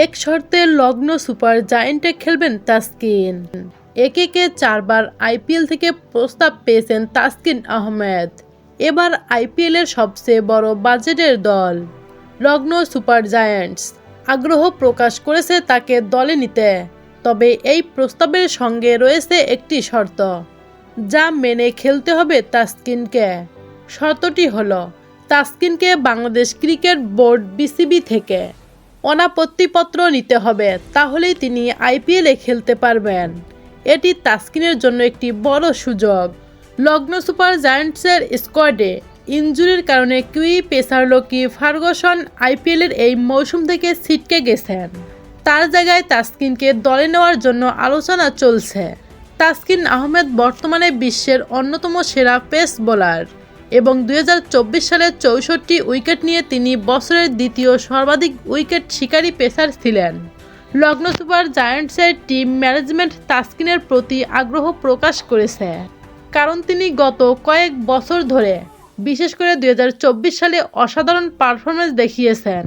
এক শর্তে লগ্ন সুপার জায়েন্টে খেলবেন তাসকিন। একে কে চারবার আইপিএল থেকে প্রস্তাব পেয়েছেন তাসকিন আহমেদ। এবার আইপিএলের সবচেয়ে বড় বাজেটের দল, লগ্ন সুপার জায়ান্টস। আগ্রহ প্রকাশ করেছে তাকে দলে নিতে, তবে এই প্রস্তাবের সঙ্গে রয়েছে একটি শর্ত, যা মেনে খেলতে হবে তাসকিনকে। শর্তটি হলো, তাসকিনকে বাংলাদেশ ক্রিকেট বোর্ড বিসিবি থেকে অনাপত্তিপত্র নিতে হবে, তাহলেই তিনি আইপিএলে খেলতে পারবেন। এটি তাসকিনের জন্য একটি বড় সুযোগ। লগ্ন সুপার জায়ান্টসের স্কোয়াডে ইনজুরির কারণে কিউই পেসার লোকি ফার্গসন আইপিএলের এই মৌসুম থেকে ছিটকে গেছেন। তার জায়গায় তাসকিনকে দলে নেওয়ার জন্য আলোচনা চলছে। তাসকিন আহমেদ বর্তমানে বিশ্বের অন্যতম সেরা পেস বোলার। এবং দুই হাজার চব্বিশ সালে চৌষট্টি উইকেট নিয়ে তিনি বছরের দ্বিতীয় সর্বাধিক উইকেট শিকারী পেসার ছিলেন। লগ্ন সুপার জায়ান্টসের টিম ম্যানেজমেন্ট তাসকিনের প্রতি আগ্রহ প্রকাশ করেছে, কারণ তিনি গত কয়েক বছর ধরে, বিশেষ করে দু হাজার চব্বিশ সালে অসাধারণ পারফরমেন্স দেখিয়েছেন।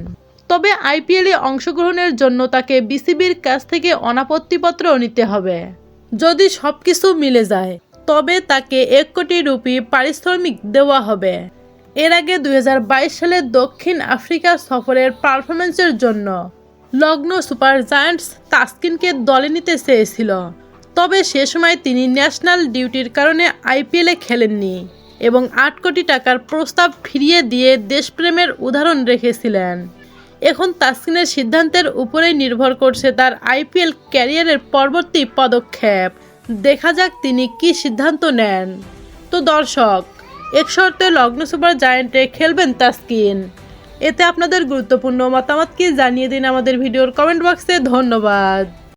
তবে আইপিএলে অংশগ্রহণের জন্য তাকে বিসিবির কাছ থেকে অনাপত্তিপত্র নিতে হবে। যদি সব কিছু মিলে যায় তবে তাকে এক কোটি রুপি পারিশ্রমিক দেওয়া হবে। এর আগে দু হাজার বাইশ সালে দক্ষিণ আফ্রিকা সফরের পারফরমেন্সের জন্য লগ্ন সুপার জায়ান্টস তাসকিনকে দলে নিতে চেয়েছিল। তবে সে সময় তিনি ন্যাশনাল ডিউটির কারণে আইপিএলে খেলেননি এবং আট কোটি টাকার প্রস্তাব ফিরিয়ে দিয়ে দেশপ্রেমের উদাহরণ রেখেছিলেন। এখন তাসকিনের সিদ্ধান্তের উপরেই নির্ভর করছে তার আইপিএল ক্যারিয়ারের পরবর্তী পদক্ষেপ। দেখা যাক তিনি কি সিদ্ধান্ত নেন। তো দর্শক, এক শর্তে লগ্ন সুপার জায়েন্টে খেলবেন তাস্কিন। এতে আপনাদের গুরুত্বপূর্ণ মতামত কি জানিয়ে দিন আমাদের ভিডিওর কমেন্ট বক্সে। ধন্যবাদ।